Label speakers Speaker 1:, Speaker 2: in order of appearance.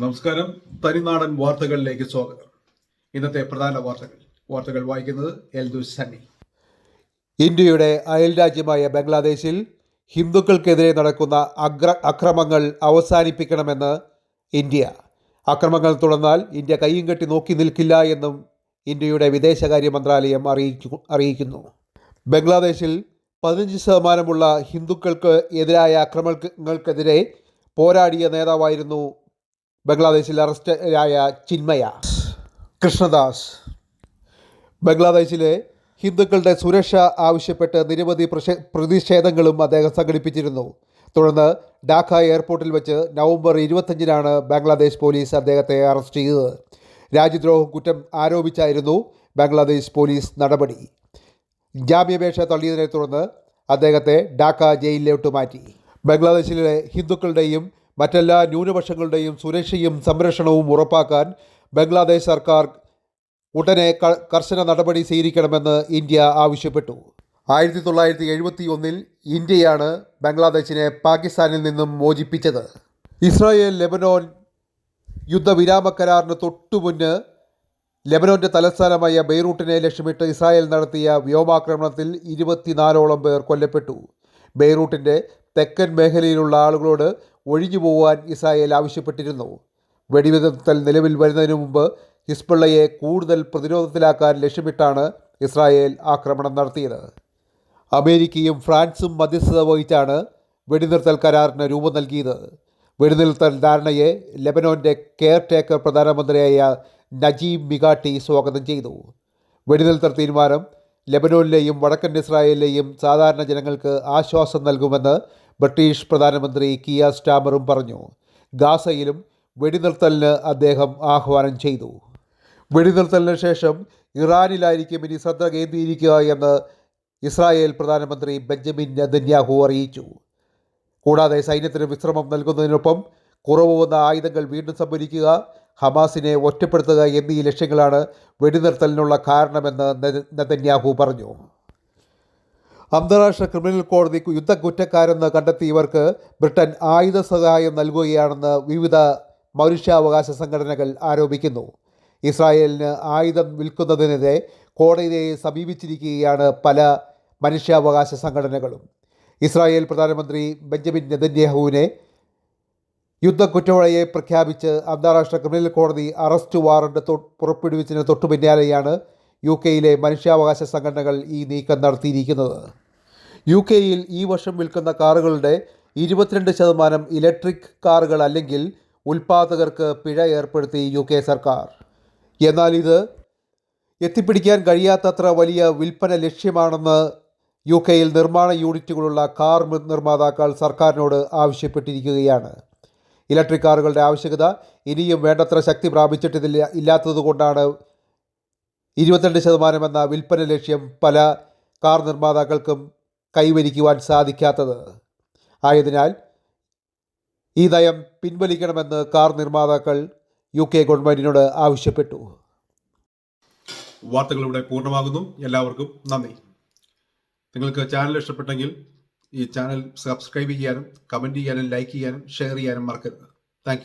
Speaker 1: നമസ്കാരം. തനിനാടൻ വാർത്തകളിലേക്ക് സ്വാഗതം. ഇന്നത്തെ പ്രധാന വാർത്തകൾ. വാർത്തകൾ വായിക്കുന്നത് എൽദു സണ്ണി.
Speaker 2: ഇന്ത്യയുടെ അയൽ രാജ്യമായ ബംഗ്ലാദേശിൽ ഹിന്ദുക്കൾക്കെതിരെ നടക്കുന്ന അഗ്ര അക്രമങ്ങൾ അവസാനിപ്പിക്കണമെന്ന് ഇന്ത്യ. അക്രമങ്ങൾ തുടർന്നാൽ ഇന്ത്യ കയ്യും കെട്ടി നോക്കി നിൽക്കില്ല എന്നും ഇന്ത്യയുടെ വിദേശകാര്യ മന്ത്രാലയം അറിയിച്ചു അറിയിക്കുന്നു. ബംഗ്ലാദേശിൽ പതിനഞ്ച് ശതമാനമുള്ള ഹിന്ദുക്കൾക്ക് എതിരായ അക്രമങ്ങൾക്കെതിരെ പോരാടിയ നേതാവായിരുന്നു ബംഗ്ലാദേശിൽ അറസ്റ്റായ ചിന്മയ. കൃഷ്ണദാസ്. ബംഗ്ലാദേശിലെ ഹിന്ദുക്കളുടെ സുരക്ഷ ആവശ്യപ്പെട്ട് നിരവധി പ്രതിഷേധങ്ങളും അദ്ദേഹം സംഘടിപ്പിച്ചിരുന്നു. തുടർന്ന് ഡാക്ക എയർപോർട്ടിൽ വെച്ച് നവംബർ ഇരുപത്തഞ്ചിനാണ് ബംഗ്ലാദേശ് പോലീസ് അദ്ദേഹത്തെ അറസ്റ്റ് ചെയ്തത്. രാജ്യദ്രോഹ കുറ്റം ആരോപിച്ചായിരുന്നു ബംഗ്ലാദേശ് പോലീസ് നടപടി. ജാമ്യാപേക്ഷ തള്ളിയതിനെ തുടർന്ന് അദ്ദേഹത്തെ ഡാക്ക ജയിലിലോട്ട് മാറ്റി. ബംഗ്ലാദേശിലെ ഹിന്ദുക്കളുടെയും മറ്റെല്ലാ ന്യൂനപക്ഷങ്ങളുടെയും സുരക്ഷയും സംരക്ഷണവും ഉറപ്പാക്കാൻ ബംഗ്ലാദേശ് സർക്കാർ ഉടനെ കർശന നടപടി സ്വീകരിക്കണമെന്ന് ഇന്ത്യ ആവശ്യപ്പെട്ടു. ആയിരത്തി തൊള്ളായിരത്തി എഴുപത്തി ഒന്നിൽ ഇന്ത്യയാണ് ബംഗ്ലാദേശിനെ പാകിസ്ഥാനിൽ നിന്നും മോചിപ്പിച്ചത്. ഇസ്രായേൽ ലെബനോൻ യുദ്ധവിരാമ കരാറിന് തൊട്ടുമുന്ന് ലെബനോന്റെ തലസ്ഥാനമായ ബെയ്റൂട്ടിനെ ലക്ഷ്യമിട്ട് ഇസ്രായേൽ നടത്തിയ വ്യോമാക്രമണത്തിൽ ഇരുപത്തിനാലോളം പേർ കൊല്ലപ്പെട്ടു. ബെയ്റൂട്ടിന്റെ തെക്കൻ മേഖലയിലുള്ള ആളുകളോട് ഒഴിഞ്ഞു പോകാൻ ഇസ്രായേൽ ആവശ്യപ്പെട്ടിരുന്നു. വെടിവിധത്തൽ നിലവിൽ വരുന്നതിനു മുമ്പ് ഹിസ്ബുള്ളയെ കൂടുതൽ പ്രതിരോധത്തിലാക്കാൻ ലക്ഷ്യമിട്ടാണ് ഇസ്രായേൽ ആക്രമണം നടത്തിയത്. അമേരിക്കയും ഫ്രാൻസും മധ്യസ്ഥത വഹിച്ചാണ് വെടിനിർത്തൽ കരാറിന് രൂപം നൽകിയത്. വെടിനിർത്തൽ ധാരണയെ ലെബനോന്റെ കെയർ ടേക്കർ പ്രധാനമന്ത്രിയായ നജീബ് മിഗാട്ടി സ്വാഗതം ചെയ്തു. വെടിനിർത്തൽ തീരുമാനം ലെബനോനിലെയും വടക്കൻ ഇസ്രായേലിലെയും സാധാരണ ജനങ്ങൾക്ക് ആശ്വാസം നൽകുമെന്ന് ബ്രിട്ടീഷ് പ്രധാനമന്ത്രി കിയ സ്റ്റാമറും പറഞ്ഞു. ഗാസയിലും വെടിനിർത്തലിന് അദ്ദേഹം ആഹ്വാനം ചെയ്തു. വെടിനിർത്തലിന് ശേഷം ഇറാനിലായിരിക്കും ഇനി ശ്രദ്ധ കേന്ദ്രീകരിക്കുക എന്ന് ഇസ്രായേൽ പ്രധാനമന്ത്രി ബെഞ്ചമിൻ നെതന്യാഹു അറിയിച്ചു. കൂടാതെ സൈന്യത്തിന് വിശ്രമം നൽകുന്നതിനൊപ്പം കുറവ് വന്ന ആയുധങ്ങൾ വീണ്ടും സംഭരിക്കുക ഹമാസിനെ ഒറ്റപ്പെടുത്തുക എന്നീ ലക്ഷ്യങ്ങളാണ് വെടിനിർത്തലിനുള്ള കാരണമെന്ന് നെതന്യാഹു പറഞ്ഞു. അന്താരാഷ്ട്ര ക്രിമിനൽ കോടതി യുദ്ധക്കുറ്റക്കാരെന്ന് കണ്ടെത്തിയവർക്ക് ബ്രിട്ടൻ ആയുധ സഹായം നൽകുകയാണെന്ന് വിവിധ മനുഷ്യാവകാശ സംഘടനകൾ ആരോപിക്കുന്നു. ഇസ്രായേലിന് ആയുധം വിൽക്കുന്നതിനെതിരെ കോടതിയെ സമീപിച്ചിരിക്കുകയാണ് പല മനുഷ്യാവകാശ സംഘടനകളും. ഇസ്രായേൽ പ്രധാനമന്ത്രി ബെഞ്ചമിൻ നെതന്യാഹുവിനെ യുദ്ധക്കുറ്റവാളിയെ പ്രഖ്യാപിച്ച് അന്താരാഷ്ട്ര ക്രിമിനൽ കോടതി അറസ്റ്റ് വാറണ്ട് പുറപ്പെടുവിച്ചതിന് തൊട്ടു പിന്നാലെയാണ് യു കെയിലെ മനുഷ്യാവകാശ സംഘടനകൾ ഈ നീക്കം നടത്തിയിരിക്കുന്നത്. യു കെയിൽ ഈ വർഷം വിൽക്കുന്ന കാറുകളുടെ ഇരുപത്തിരണ്ട് ശതമാനം ഇലക്ട്രിക് കാറുകൾ അല്ലെങ്കിൽ ഉൽപാദകർക്ക് പിഴ ഏർപ്പെടുത്തി യു കെ സർക്കാർ. എന്നാൽ ഇത് എത്തിപ്പിടിക്കാൻ കഴിയാത്തത്ര വലിയ വിൽപ്പന ലക്ഷ്യമാണെന്ന് യു കെയിൽ നിർമ്മാണ യൂണിറ്റുകളുള്ള കാർ നിർമ്മാതാക്കൾ സർക്കാരിനോട് ആവശ്യപ്പെട്ടിരിക്കുകയാണ്. ഇലക്ട്രിക് കാറുകളുടെ ആവശ്യകത ഇനിയും വേണ്ടത്ര ശക്തി പ്രാപിച്ചിട്ടില്ല ഇല്ലാത്തതുകൊണ്ടാണ് ഇരുപത്തിരണ്ട് ശതമാനം എന്ന വിൽപ്പന ലക്ഷ്യം പല കാർ നിർമ്മാതാക്കൾക്കും കൈവരിക്കുവാൻ സാധിക്കാത്തത്. ആയതിനാൽ ഈ നയം പിൻവലിക്കണമെന്ന് കാർ നിർമ്മാതാക്കൾ യു കെ ഗവൺമെന്റിനോട് ആവശ്യപ്പെട്ടു.
Speaker 1: വാർത്തകൾ ഇവിടെ പൂർണമാകുന്നു. എല്ലാവർക്കും നന്ദി. നിങ്ങൾക്ക് ചാനൽ ഇഷ്ടപ്പെട്ടെങ്കിൽ ഈ ചാനൽ സബ്സ്ക്രൈബ് ചെയ്യാനും കമന്റ് ചെയ്യാനും ലൈക്ക് ചെയ്യാനും ഷെയർ ചെയ്യാനും മറക്കരുത്. താങ്ക്